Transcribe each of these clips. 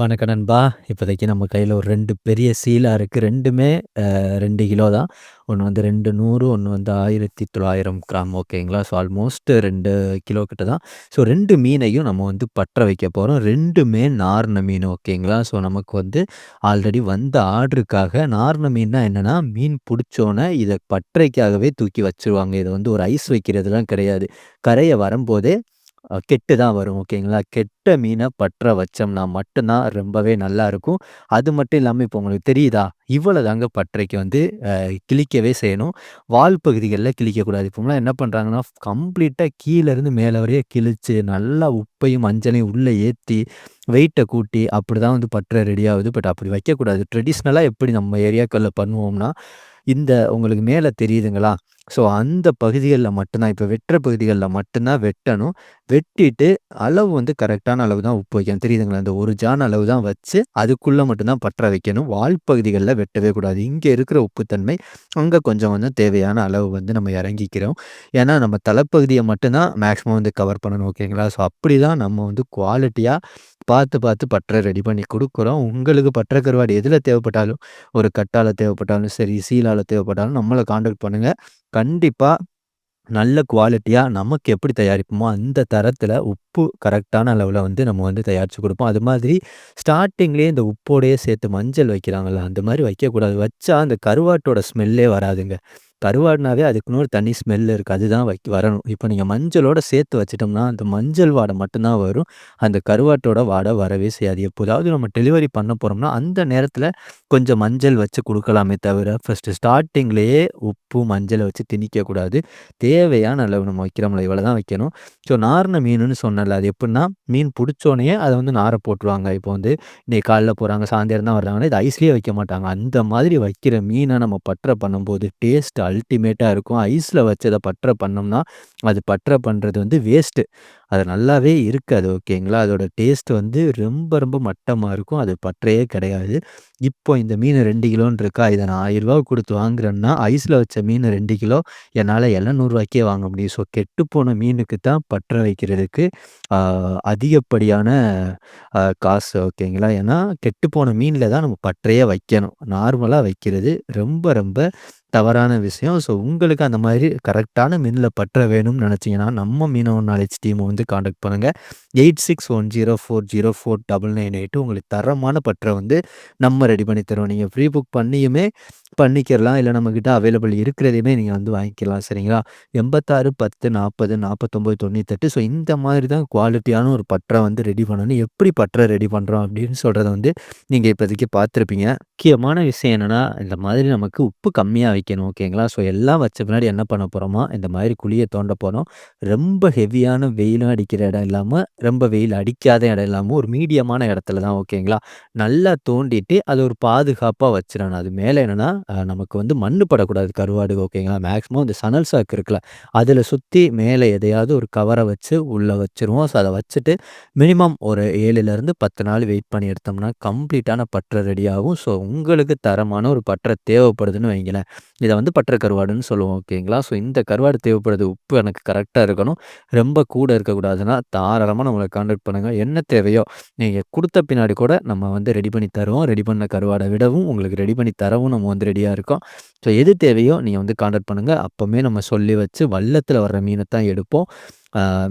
வணக்க நண்பா. இப்போதைக்கு நம்ம கையில் ஒரு ரெண்டு பெரிய சீலா இருக்குது ரெண்டுமே ரெண்டு கிலோ தான். ஒன்று வந்து ரெண்டு நூறு ஒன்று வந்து 1900 கிராம் ஓகேங்களா. ஸோ ஆல்மோஸ்ட் ரெண்டு கிலோ கிட்ட தான். ஸோ ரெண்டு மீனையும் நம்ம வந்து பற்ற வைக்க போகிறோம் ரெண்டுமே நார்ன மீன் ஓகேங்களா. ஸோ நமக்கு வந்து ஆல்ரெடி வந்த ஆர்டருக்காக நார்ன மீன்னா என்னென்னா மீன் பிடிச்சோன்னே இதை பற்றைக்காகவே தூக்கி வச்சுருவாங்க. இதை வந்து ஒரு ஐஸ் வைக்கிறதுலாம் கிடையாது. கரையை வரும்போதே கெட்டு தான் வரும் ஓகேங்களா. கெட்ட மீனை பற்ற வச்சோம்னா மட்டும்தான் ரொம்பவே நல்லா இருக்கும் அது மட்டும் இல்லாமல் இப்போ உங்களுக்கு தெரியுதா? இவ்வளோ தாங்க பற்றைக்கு வந்து கிளிக்கவே கிழிக்கவே செய்யணும். வால் பகுதிகளில் கிழிக்கக்கூடாது. இப்போம்லாம் என்ன பண்ணுறாங்கன்னா கம்ப்ளீட்டாக கீழேருந்து மேலே வரைய கிழிச்சு, நல்லா உப்பையும், மஞ்சளையும் உள்ளே ஏற்றி வெயிட்டை கூட்டி அப்படி தான் வந்து பற்ற ரெடி ஆகுது. பட் அப்படி வைக்கக்கூடாது. ட்ரெடிஷ்னலாக எப்படி நம்ம ஏரியாக்களில் பண்ணுவோம்னா, இந்த உங்களுக்கு மேலே தெரியுதுங்களா? ஸோ அந்த பகுதிகளில் மட்டும்தான் இப்போ வெட்டுற பகுதிகளில் மட்டும்தான் வெட்டணும். வெட்டிட்டு அளவு வந்து கரெக்டான அளவு தான் உப்பு வைக்கணும். தெரியுதுங்களா? இந்த ஒரு ஜான் அளவு தான் வச்சு, அதுக்குள்ளே மட்டும்தான் பற்ற வைக்கணும். வால் பகுதிகளில் வெட்டவே கூடாது. இங்கே இருக்கிற உப்புத்தன்மை, அங்கே கொஞ்சம் கொஞ்சம் தேவையான அளவு வந்து நம்ம இறங்கிக்கிறோம். ஏன்னா நம்ம தலைப்பகுதியை மட்டும் தான் மேக்ஸிமம் வந்து கவர் பண்ணணும் ஓகேங்களா. ஸோ அப்படிதான் நம்ம வந்து குவாலிட்டியாக பார்த்து பார்த்து பட்டரை ரெடி பண்ணி கொடுக்குறோம் உங்களுக்கு பற்ற கருவாடு எதில் தேவைப்பட்டாலும், ஒரு கட்டால் தேவைப்பட்டாலும் சரி, சீலால் தேவைப்பட்டாலும் நம்மளை காண்டாக்ட் பண்ணுங்கள் கண்டிப்பாக நல்ல குவாலிட்டியாக நமக்கு எப்படி தயாரிப்போமோ, அந்த தரத்தில் உப்பு கரெக்டான அளவில் வந்து நம்ம வந்து தயாரித்து கொடுப்போம் அது மாதிரி ஸ்டார்டிங்லேயே இந்த உப்போடையே சேர்த்து மஞ்சள் வைக்கிறாங்கள்ல அந்த மாதிரி வைக்கக்கூடாது. வச்சா அந்த கருவாட்டோட ஸ்மெல்லே வராதுங்க. கருவாடுனாவே அதுக்குன்னு ஒரு தனி ஸ்மெல் இருக்குது அதுதான் வைக் வரணும். இப்போ நீங்கள் மஞ்சளோட சேர்த்து வச்சுட்டோம்னா, அந்த மஞ்சள் வாடை மட்டும்தான் வரும். அந்த கருவாட்டோட வாடை வரவே செய்யாது. எப்போதாவது நம்ம டெலிவரி பண்ண போகிறோம்னா அந்த நேரத்தில் கொஞ்சம் மஞ்சள் வச்சு கொடுக்கலாமே தவிர, ஃபஸ்ட்டு ஸ்டார்டிங்லேயே உப்பு, மஞ்சளை வச்சு திணிக்கக்கூடாது. தேவையான அளவு நம்ம வைக்கிறோம்ல, இவ்வளோ தான் வைக்கணும். ஸோ நார்ன மீனுன்னு சொன்னல அது எப்படின்னா மீன் பிடிச்சோன்னே அதை வந்து நார போட்டுருவாங்க. இப்போ வந்து இன்னைக்கு காலைல போகிறாங்க சாயந்தரம் தான் வர்றாங்கன்னா, இது ஐஸ்லேயே வைக்க மாட்டாங்க. அந்த மாதிரி வைக்கிற மீனை நம்ம பற்ற பண்ணும்போது டேஸ்ட் அல்டிமேட்டாக இருக்கும். ஐஸில் வச்சு அதை பற்ற பண்ணோம்னா, அது பற்ற பண்ணுறது வந்து வேஸ்ட்டு. அது நல்லாவே இருக்காது ஓகேங்களா. அதோட டேஸ்ட் வந்து ரொம்ப ரொம்ப மட்டமாக இருக்கும். அது பற்றையே கிடையாது. இப்போ இந்த மீன் ரெண்டு கிலோன்னு இருக்கா, இதை நான் ஆயிரரூபா கொடுத்து வாங்குறேன்னா, ஐஸில் வச்ச மீன் ரெண்டு கிலோ என்னால் எழுநூறுவாய்க்கே வாங்க முடியும். ஸோ கெட்டுப்போன மீனுக்கு தான் பற்ற வைக்கிறதுக்கு அதிகப்படியான காசு ஓகேங்களா. ஏன்னா கெட்டுப்போன மீனில் தான் நம்ம பற்றையே வைக்கணும். நார்மலாக வைக்கிறது ரொம்ப ரொம்ப தவறான விஷயம். ஸோ உங்களுக்கு அந்த மாதிரி கரெக்டான மீனில் பற்ற வேணும்னு நினச்சிங்கன்னா நம்ம மீனவ நாலேஜ் டீமை வந்து காண்டக்ட் பண்ணுங்கள் eight six one zero four zero four double nine eight உங்களுக்கு தரமான பற்றை வந்து நம்ம ரெடி பண்ணி தருவோம். நீங்கள் ஃப்ரீ புக் பண்ணியுமே பண்ணிக்கிறலாம். இல்லை நம்மக்கிட்ட அவைலபிள் இருக்கிறதையுமே நீங்கள் வந்து வாங்கிக்கலாம். சரிங்களா? 8610404998 ஸோ இந்த மாதிரி தான் குவாலிட்டியான ஒரு பற்ற வந்து ரெடி பண்ணணும். எப்படி பற்ற ரெடி பண்ணுறோம் அப்படின்னு சொல்கிறத வந்து நீங்கள் இப்போதைக்கு பார்த்துருப்பீங்க. முக்கியமான விஷயம் என்னென்னா இந்த மாதிரி நமக்கு உப்பு கம்மியாக வைக்கணும் ஓகேங்களா. ஸோ எல்லாம் வச்ச பின்னாடி என்ன பண்ண போகிறோமா இந்த மாதிரி குழியை தோண்ட போகிறோம் ரொம்ப ஹெவியான வெயிலும் அடிக்கிற இடம் இல்லாமல் ரொம்ப வெயில் அடிக்காத இடம் இல்லாமல் ஒரு மீடியமான இடத்துல தான் ஓகேங்களா. நல்லா தோண்டிட்டு அதை ஒரு பாதுகாப்பாக வச்சிடணும் அது மேலே என்னென்னா நமக்கு வந்து மண் படக்கூடாது கருவாடு ஓகேங்களா. மேக்ஸிமம் இந்த சணல் சாக்கு இருக்குல்ல, அதில் சுற்றி மேலே எதையாவது ஒரு கவரை வச்சு உள்ளே வச்சுருவோம். ஸோ அதை வச்சுட்டு மினிமம் ஒரு 7லிருந்து 10 நாள் வெயிட் பண்ணி எடுத்தோம்னா, கம்ப்ளீட்டான பற்றை ரெடி ஆகும். ஸோ உங்களுக்கு தரமான ஒரு பற்றை தேவைப்படுதுன்னு வைங்களேன். இதை வந்து பற்ற கருவாடுன்னு சொல்லுவோம் ஓகேங்களா. ஸோ இந்த கருவாடு தேவைப்படுது. உப்பு எனக்கு கரெக்டாக இருக்கணும். ரொம்ப கூட இருக்கக்கூடாதுன்னா, தாராளமாக நம்மள கான்டாக்ட் பண்ணுங்கள் என்ன தேவையோ நீங்கள் கொடுத்த பின்னாடி கூட நம்ம வந்து ரெடி பண்ணி தருவோம். ரெடி பண்ண கருவாடை விடவும், உங்களுக்கு ரெடி பண்ணி தரவும் நம்ம வந்து ரெடியாக இருக்கும் ஸோ எது தேவையோ நீங்கள் வந்து காண்டாக்ட் பண்ணுங்க. அப்போவுமே நம்ம சொல்லி வச்சு வல்லத்தில் வர்ற மீனை தான் எடுப்போம்.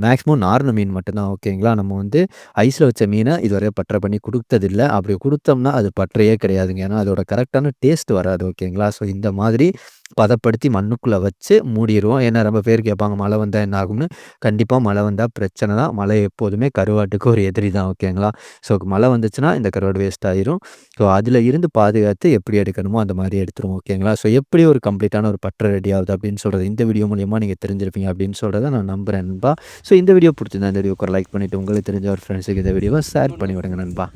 மேக்ஸிமம் நார்ன மீன் மட்டும்தான் ஓகேங்களா. நம்ம வந்து ஐஸில் வச்ச மீனை இதுவரை பற்ற பண்ணி கொடுத்ததில்லை அப்படி கொடுத்தோம்னா அது பற்றையே கிடையாதுங்க. ஏன்னா அதோட கரெக்டான டேஸ்ட் வராது ஓகேங்களா. ஸோ இந்த மாதிரி பதப்படுத்தி மண்ணுக்குள்ளே வச்சு மூடிடுவோம் ஏன்னா ரொம்ப பேர் கேட்பாங்க, மழை வந்தால் என்ன ஆகும்னு. கண்டிப்பாக மழை வந்தால் பிரச்சனை தான். மழை எப்போதுமே கருவாட்டுக்கு ஒரு எதிரி தான் ஓகேங்களா. ஸோ மழை வந்துச்சுன்னா இந்த கருவாடு வேஸ்ட் ஆயிரும். ஸோ அதில் இருந்து பாதுகாத்து எப்படி எடுக்கணுமோ அந்த மாதிரி எடுத்துருவோம் ஓகேங்களா. ஸோ எப்படி ஒரு கம்ப்ளீட்டான ஒரு பற்ற ரெடி ஆகுது அப்படின்னு சொல்கிறது இந்த வீடியோ மூலியமாக நீங்கள் தெரிஞ்சிருப்பீங்க அப்படின்னு சொல்கிறத நான் நம்புறேன் நண்பா. ஸோ இந்த வீடியோ புடிச்சிருந்தா இந்த வீடியோக்கு லைக் பண்ணிவிட்டு உங்களுக்கு தெரிஞ்ச ஒரு ஃப்ரெண்ட்ஸுக்கு இந்த வீடியோவை ஷேர் பண்ணி விடுங்க நண்பா.